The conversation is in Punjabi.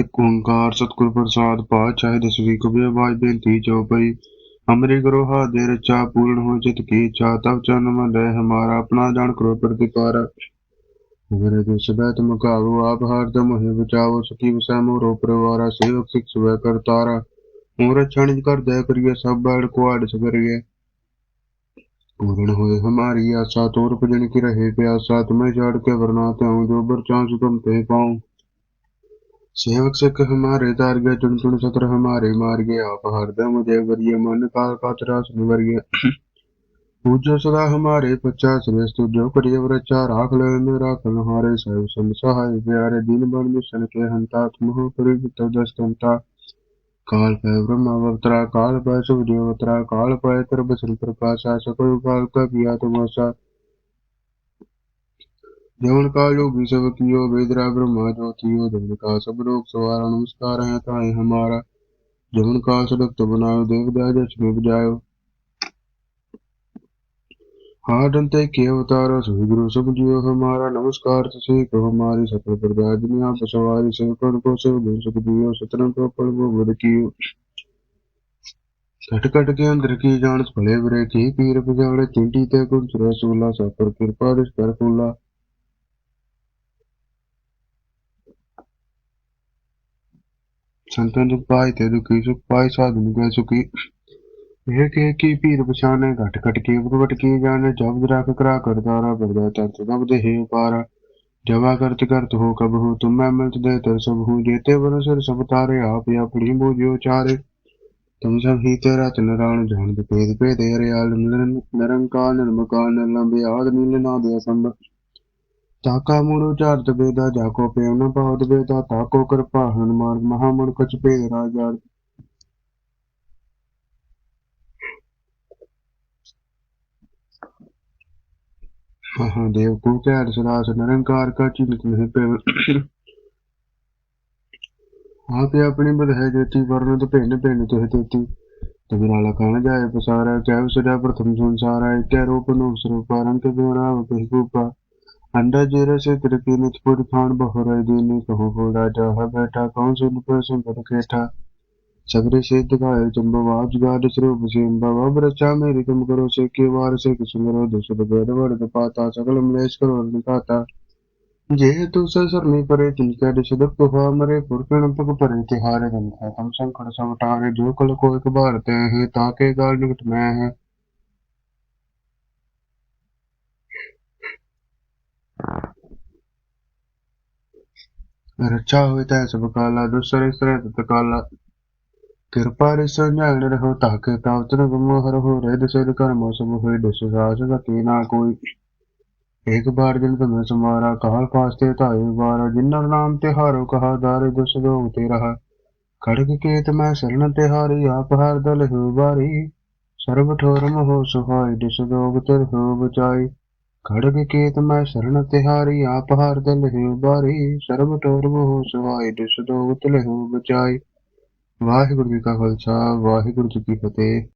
ਇੱਕ ਓੰਕਾਰ ਸਤਿਗੁਰ ਪ੍ਰਸਾਦ ਪਾਤਸ਼ਾਹ ਦੇ ਸ੍ਰੀ ਕਬੀਰ ਬਾਜ ਬੇਨਤੀ ਜੋ ਭਈ ਅਮਰੇ ਗੁਰੂ ਹਾ ਦੇ ਰਚਾ ਪੂਰਨ ਹੋ ਜਿਤ ਕੀ ਚਾ ਤਵ ਚਨ ਮਨ ਦੇ ਹਮਾਰਾ ਆਪਣਾ ਜਾਣ ਕਰੋ ਪ੍ਰਤਿਕਾਰ ਮੇਰੇ ਦੇ ਸਦਾ ਤੁਮ ਕਾਵੋ ਆਪ ਹਰ ਦਮ ਹੈ ਬਚਾਵੋ ਸਕੀ ਵਸਾ ਮੋ ਰੋ ਪਰਵਾਰਾ ਸੇਵਕ ਸਿਖ ਸੁਵੇ ਕਰਤਾਰਾ ਮੋਰ ਛਣ ਕਰ ਦੇ ਕਰੀਏ ਸਭ ਬੜ ਕੁਆੜ ਸ ਕਰੀਏ ਪੂਰਨ ਹੋਏ ਹਮਾਰੀ ਆਸਾ ਤੋਰ ਪਜਣ ਕੀ ਰਹੇ ਪਿਆਸਾ ਤੁਮੇ ਜਾੜ ਕੇ ਵਰਨਾ ਤਉ ਜੋ ਬਰ ਚਾਂਸ ਤੁਮ ਤੇ ਪਾਉ सेवक सिख हमारे तार गए चुन चुन सत्र हमारे मार गए आप हरदम जय वरिय मन काल का त्रास निवरिय पूजो सदा हमारे पचास रस जो करिय रचा राख ले राख हमारे सर्व सम सहाय प्यारे दीन बन मिशन के हंता तुम हो करी तो दस्तंता काल पै ब्रह्म अवतरा काल पै सुख देवतरा काल पै कर बसन प्रकाशा सकल काल का किया तुमाशा जवन कालो विषव कियो वेदरा ब्रह्मा ज्योतियो जवन का सब रोग सवारा नमस्कार है ताए हमारा जवन का सड़क तो बनायो देव जाय जस देव जायो हाट अंत के अवतार सदगुरु समझियो हमारा नमस्कार तसे को हमारी सकल प्रजा दुनिया पर सवारी से कण को से गुण सुख दियो सतरन को पड़ वो बुध कियो ਘਟ ਘਟ ਕੇ ਅੰਦਰ ਕੀ ਜਾਣ ਭਲੇ ਬਰੇ ਕੀ ਪੀਰ ਪਜਾਣੇ ਚਿੰਟੀ ਤੇ ਕੁੰਚ ਰਸੂਲਾ ਸਾਪਰ ਕਿਰਪਾ ਰਿਸ ਕਰ ਫੂਲਾ સંતોનું પાય તે દુઃખી સુખ ਸਾਧ ਨੂੰ ਗੈ સુખી ਇਹ ਕੇ ਕੀ ਪੀਰ ਪਛਾਨੇ ਘਟ ਘਟ ਕੀ ਪ੍ਰਗਟ ਕੀ ਜਾਣੇ ਜਬ ਦਰਖ ਕਰਾ ਕਰਦਾ ਰਾ ਬਰਦਾ ਤਰਤ ਤਬ ਦੇ ਹੀ ਉਪਾਰ ਜਵਾ ਕਰਤ ਕਰਤ ਹੋ ਕਬ ਹੋ ਤੁਮ ਮੈਂ ਮਿਲਤ ਦੇ ਤਰ ਸਭ ਹੂੰ ਜੇਤੇ ਵਰ ਸਰ ਸਭ ਤਾਰੇ ਆਪ ਆਪਣੀ ਬੋਝੋ ਚਾਰੇ ਤੁਮ ਸਭ ਹੀ ਤੇਰਾ ਤਨ ਰਾਣ ਜਾਣ ਦੇ ਭੇਦ ਭੇਦ ਰਿਆਲ ਨਿਰੰਕਾਰ ਨਿਰਮਕਾਰ ਨਿਰਲੰਬ ਆਦ ਨੀਲ ਨਾ ਦੇ ਸੰਭ ચાકા મૂળો ચાર્ત ભેદા જાકો પ્રેમના પાવત ભેદા તાકો કૃપા હનુમાન મહામણ કચ્છ ભેદ રાજાડ મહાદેવ કો ચાર સદાસ નિરંકાર કા ચિંત નહીં પ્રેમ ਆਪੇ ਆਪਣੀ ਬਧਾਇ ਜੋਤੀ ਵਰਨ ਤੇ ਭਿੰਨ ਭਿੰਨ ਤੁਹ ਤੇਤੀ ਤਬਰਾਲਾ ਕਹਣ ਜਾਏ ਪਸਾਰਾ ਚਾਹੇ ਸਦਾ ਪ੍ਰਥਮ ਸੰਸਾਰਾ ਇਕੈ ਰੂਪ ਨੂੰ ਸਰੂਪਾਰੰ ਤੇ ਬਿਵਰਾ ਬਿਹੂਪਾ ठंडा जीरा शीघ्र कीनत पुर खान बहुराय दीनी कहु बूढ़ा जाहा बैठा कौन सुन पर सुंदर केठा सगरे से दिखाए चंब वाज गाड स्वरूप सिंब अब रचा मेरी तुम करो से के वार से सुंदरो दूसर भेद वर्द पाता सकल मलेश करो निकाता ਜੇ ਤੂੰ ਸਰਨੀ ਪਰੇ ਤਿਲਕਾ ਦੇ ਸਦਬ ਤੁਹਾ ਮਰੇ ਪੁਰਕਣ ਤਕ ਪਰੇ ਤਿਹਾਰੇ ਗੰਖਾ ਹਮ ਸੰਕਟ ਸਮਟਾਰੇ ਜੋ ਕਲ ਕੋ ਇਕ ਬਾਰ ਤੇ ਹੈ ਤਾਂ ਕੇ ਗਾਲ ਨਿਕਟ ਮੈਂ ਹੈ ਰਚਾ ਹੋਇ ਤੈ ਸਭ ਕਾਲਾ ਦੂਸਰੇ ਸਰੇ ਤਤ ਕਾਲਾ ਕਿਰਪਾ ਰਿਸ ਸੰਝਾਣ ਰਹੋ ਤਾ ਤਾਵਤਨ ਗੁਮ ਹਰ ਹੋ ਰਹਿ ਦਸੇ ਕਰ ਮੌਸਮ ਹੋਇ ਦਸ ਦਾ ਕੀ ਨਾ ਕੋਈ ਇੱਕ ਬਾਰ ਜਨ ਤੁਮੇ ਸਮਾਰਾ ਕਾਲ ਤੇ ਧਾਇ ਬਾਰ ਜਿਨਰ ਨਾਮ ਤੇ ਹਾਰੋ ਕਹਾ ਦਾਰੇ ਦਸ ਦੋ ਤੇ ਰਹਾ ਕੇ ਕੇਤ ਮੈਂ ਸਰਨ ਤੇ ਹਾਰੀ ਆਪ ਹਰ ਦਲ ਹੋ ਬਾਰੀ ਸਰਬ ਠੋਰਮ ਹੋ ਸੁਹਾਈ ਦਿਸ ਦੋਗ ਤੇ ਹੋ ਬਚਾਈ ਖੜਗ ਕੇਤ ਮੈਂ ਸ਼ਰਨ ਤਿਹਾਰੀ ਆਪ ਹਰ ਦਿਨ ਹਿਉ ਬਾਰੀ ਸਰਬ ਤੋਰ ਮੋਹ ਸਵਾਈ ਦਿਸ ਦੋ ਉਤਲੇ ਹੋ ਬਚਾਈ ਵਾਹਿਗੁਰੂ ਜੀ ਕਾ ਖਾਲਸਾ ਵਾਹਿਗੁਰੂ ਜੀ ਕੀ ਫਤਿਹ